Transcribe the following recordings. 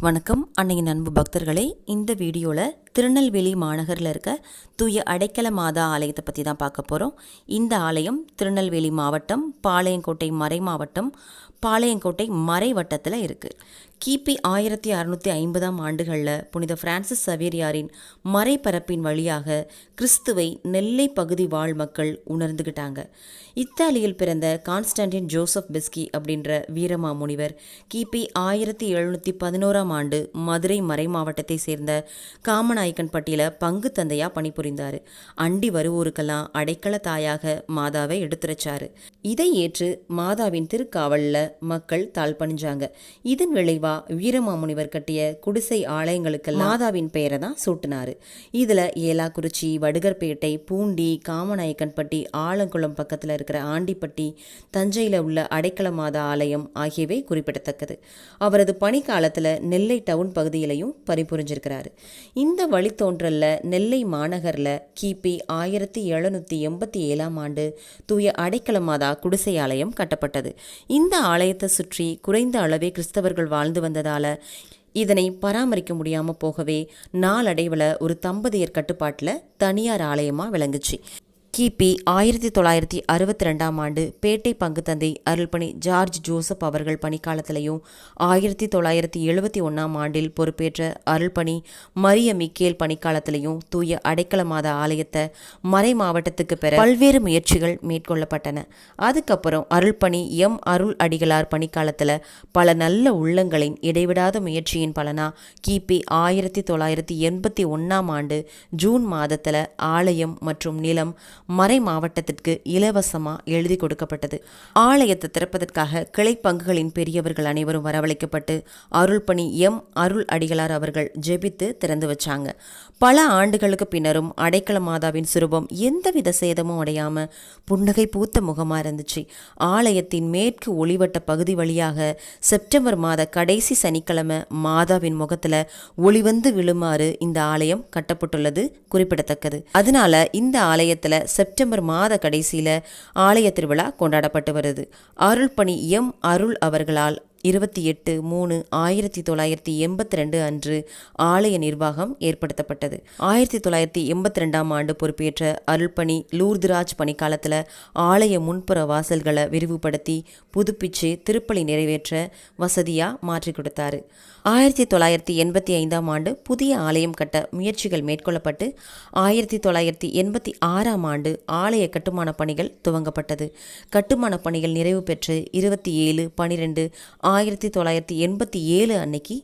வணக்கம். அன்னையின் அன்பு பக்தர்களே இந்த வீடியோவில் திருநெல்வேலி மாநகரில் இருக்க தூய அடைக்கல மாதா ஆலயத்தை பற்றி தான் பார்க்க போகிறோம் இந்த ஆலயம் திருநெல்வேலி மாவட்டம் பாளையங்கோட்டை மறை மாவட்டம் பாளையங்கோட்டை மறை வட்டத்தில் இருக்குது கிபி ஆயிரத்தி அறுநூற்றி ஐம்பதாம் ஆண்டுகளில் புனித பிரான்சிஸ் சவேரியாரின் மறைபரப்பின் வழியாக கிறிஸ்துவை நெல்லை பகுதி வாழ் மக்கள் உணர்ந்துக்கிட்டாங்க இத்தாலியில் பிறந்த கான்ஸ்டன்டின் ஜோசப் பெஸ்கி அப்படின்ற வீரமா முனிவர் கிபி ஆயிரத்தி எழுநூற்றி பதினோராம் ஆண்டு மதுரை மறை மாவட்டத்தை சேர்ந்த காமநாயக்கன்பட்டியில் பங்கு தந்தையாக பணிபுரிந்தார். அண்டி வருவோருக்கெல்லாம் அடைக்கல தாயாக மாதாவை எடுத்துரைச்சாரு. இதை ஏற்று மாதாவின் திருக்காவலில் மக்கள் தாழ் பணிஞ்சாங்க. இதன் விளைவா வீரமாமுனிவர் கட்டிய குடிசை ஆலயங்களுக்கெல்லாம் மாதாவின் பெயரை தான் சூட்டினாரு. இதில் ஏலாக்குறிச்சி வடுகர்பேட்டை பூண்டி காமநாயக்கன்பட்டி ஆலங்குளம் பக்கத்தில் இருக்கிற ஆண்டிப்பட்டி தஞ்சையில் உள்ள அடைக்கல மாதா ஆலயம் ஆகியவை குறிப்பிடத்தக்கது. அவரது பணிக்காலத்தில் நெல்லை டவுன் பகுதியிலையும் பணிபுரிஞ்சிருக்கிறாரு. இந்த வழித்தோன்றல்ல நெல்லை மாநகரில் கிபி ஆயிரத்தி எழுநூற்றி எண்பத்தி ஏழாம் ஆண்டு தூய அடைக்கல மாதா குடிசை ஆலயம் கட்டப்பட்டது. இந்த ஆலயத்தை சுற்றி குறைந்த அளவே கிறிஸ்தவர்கள் வாழ்ந்து வந்ததால இதனை பராமரிக்க முடியாமல் போகவே நாளடைவில் ஒரு தம்பதியர் கட்டுப்பாட்டில் தனியார் ஆலயமாக விளங்குச்சு. கிபி ஆயிரத்தி தொள்ளாயிரத்தி அறுபத்தி ரெண்டாம் ஆண்டு பேட்டை பங்குத்தந்தை அருள்பணி ஜார்ஜ் ஜோசப் அவர்கள் பணிக்காலத்திலையும் ஆயிரத்தி தொள்ளாயிரத்தி எழுபத்தி ஒன்றாம் ஆண்டில் பொறுப்பேற்ற அருள்பணி மரிய மிக்கேல் பணிக்காலத்திலையும் தூய அடைக்கல மாத ஆலயத்தை மறை மாவட்டத்துக்கு பெற பல்வேறு முயற்சிகள் மேற்கொள்ளப்பட்டன. அதுக்கப்புறம் அருள்பணி எம். அருள் அடிகளார் பணிக்காலத்தில் பல நல்ல உள்ளங்களின் இடைவிடாத முயற்சியின் பலனா கிபி ஆயிரத்தி தொள்ளாயிரத்தி எண்பத்தி ஒன்றாம் ஆண்டு ஜூன் மாதத்தில் ஆலயம் மற்றும் நிலம் மறை மாவட்டத்திற்கு இலவசமா எழுதி கொடுக்கப்பட்டது. ஆலயத்தை திறப்பதற்காக கிளை பங்குகளின் பெரியவர்கள் அனைவரும் வரவழைக்கப்பட்டு அருள்பணி எம். அருள் அடிகளார் அவர்கள் ஜெபித்து திறந்து வச்சாங்க. பல ஆண்டுகளுக்கு பின்னரும் அடைக்கல மாதாவின் சுரூபம் எந்தவித சேதமும் அடையாம புன்னகை பூத்த முகமா இருந்துச்சு. ஆலயத்தின் மேற்கு ஒளிவட்ட பகுதி வழியாக செப்டம்பர் மாத கடைசி சனிக்கிழமை மாதாவின் முகத்துல ஒளிவந்து விழுமாறு இந்த ஆலயம் கட்டப்பட்டுள்ளது குறிப்பிடத்தக்கது. அதனால இந்த ஆலயத்துல செப்டம்பர் மாத கடைசியில் ஆலய திருவிழா கொண்டாடப்பட்டு வருது. அருள்பணி எம் அருள் அவர்களால் இருபத்தி எட்டு மூணு ஆயிரத்தி தொள்ளாயிரத்தி எண்பத்தி ரெண்டு அன்று ஆலய நிர்வாகம் ஏற்படுத்தப்பட்டது. ஆயிரத்தி தொள்ளாயிரத்தி எண்பத்தி ரெண்டாம் ஆண்டு பொறுப்பேற்ற அருள்பணி லூர்துராஜ் பணிக்காலத்தில் ஆலய முன்புற வாசல்களை விரிவுபடுத்தி புதுப்பிச்சு திருப்பலி நிறைவேற்ற வசதியாக மாற்றி கொடுத்தாரு. ஆயிரத்தி தொள்ளாயிரத்தி எண்பத்தி ஐந்தாம் ஆண்டு புதிய ஆலயம் கட்ட முயற்சிகள் மேற்கொள்ளப்பட்டு ஆயிரத்தி தொள்ளாயிரத்தி எண்பத்தி ஆறாம் ஆண்டு ஆலய கட்டுமான பணிகள் துவங்கப்பட்டது. கட்டுமான பணிகள் நிறைவு பெற்று இருபத்தி ஏழு பனிரெண்டு ஆயிரத்தி தொள்ளாயிரத்தி எண்பத்தி ஏழு அன்னைக்கு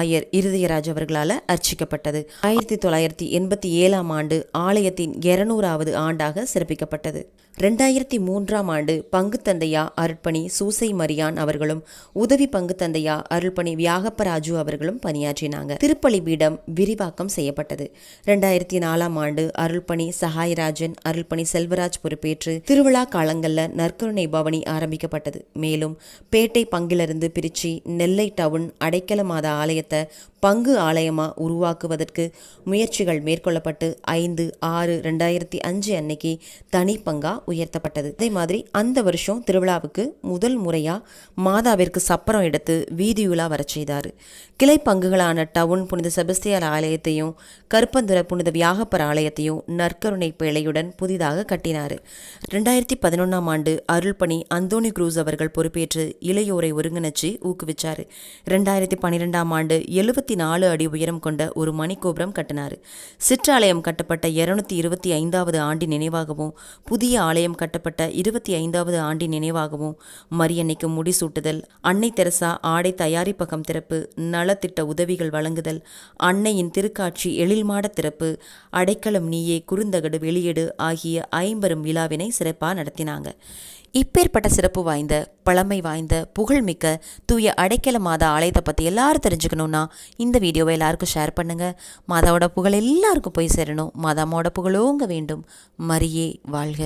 ஆயர் இருதயராஜ் அவர்களால் அர்ச்சிக்கப்பட்டது. ஆயிரத்தி தொள்ளாயிரத்தி எண்பத்தி ஏழாம் ஆண்டு ஆலயத்தின் இருநூறாவது ஆண்டாக சிறப்பிக்கப்பட்டது. ரெண்டாயிரத்தி மூன்றாம் ஆண்டு பங்குத்தந்தையா அருட்பணி சூசை மரியான் அவர்களும் உதவி பங்குத்தந்தையா அருள்பணி வியாகப்பராஜு அவர்களும் பணியாற்றினாங்க. திருப்பலி பீடம் விரிவாக்கம் செய்யப்பட்டது. ரெண்டாயிரத்தி நாலாம் ஆண்டு அருள்பணி சகாயராஜன் அருள்பணி செல்வராஜ் பொறுப்பேற்று திருவிழா காலங்களில் நற்கருணை பவனி ஆரம்பிக்கப்பட்டது. மேலும் பேட்டை இருந்து பிரித்து நெல்லை டவுன் அடைக்கல மாத ஆலயத்தை பங்கு ஆலயமா உருவாக்குவதற்கு முயற்சிகள் மேற்கொள்ளப்பட்டு ஐந்து ஆறு ரெண்டாயிரத்தி அஞ்சு அன்னைக்கு தனி பங்கா உயர்த்தப்பட்டது. அதே மாதிரி அந்த வருஷம் திருவிழாவுக்கு முதல் முறையா மாதாவிற்கு சப்பரம் எடுத்து வீதியுலா வரச் செய்தார். கிளை பங்குகளான டவுன் புனித செபஸ்தியார் ஆலயத்தையும் கருப்பந்துர புனித வியாகப்பர் ஆலயத்தையும் நற்கருணை பிழையுடன் புதிதாக கட்டினார். ரெண்டாயிரத்தி பதினொன்றாம் ஆண்டு அருள்பணி அந்தோனி குரூஸ் அவர்கள் பொறுப்பேற்று இளையோரை ஒருங்கிணைச்சு ஊக்குவிச்சார். ரெண்டாயிரத்தி பன்னிரெண்டாம் ஆண்டு எழுபத்தி இருபத்தி நாலு அடி உயரம் கொண்ட ஒரு மணிக்கோபுரம் கட்டினார். சிற்றாலயம் கட்டப்பட்ட இருநூத்தி இருபத்தி ஐந்தாவது ஆண்டின் நினைவாகவும் புதிய ஆலயம் கட்டப்பட்ட இருபத்தி ஐந்தாவது ஆண்டின் நினைவாகவும் மரியன்னைக்கு முடிசூட்டுதல் அன்னை தெரசா ஆடை தயாரிப்பகம் திறப்பு நலத்திட்ட உதவிகள் வழங்குதல் அன்னையின் திருக்காட்சி எழில்மாட திறப்பு அடைக்கலம் நீயே குறுந்தகடு வெளியீடு ஆகிய ஐம்பெரும் விழாவினை சிறப்பாக நடத்தினாங்க. இப்பேற்பட்ட சிறப்பு வாய்ந்த பழமை வாய்ந்த புகழ்மிக்க தூய அடைக்கல மாதா ஆலயத்தை பற்றி எல்லாரும் தெரிஞ்சுக்கணுன்னா இந்த வீடியோவை எல்லாருக்கும் ஷேர் பண்ணுங்கள் மாதாவோட புகழ் எல்லாருக்கும் போய் சேரணும். மாதாமோட புகழோங்க வேண்டும். மரியே வாழ்க.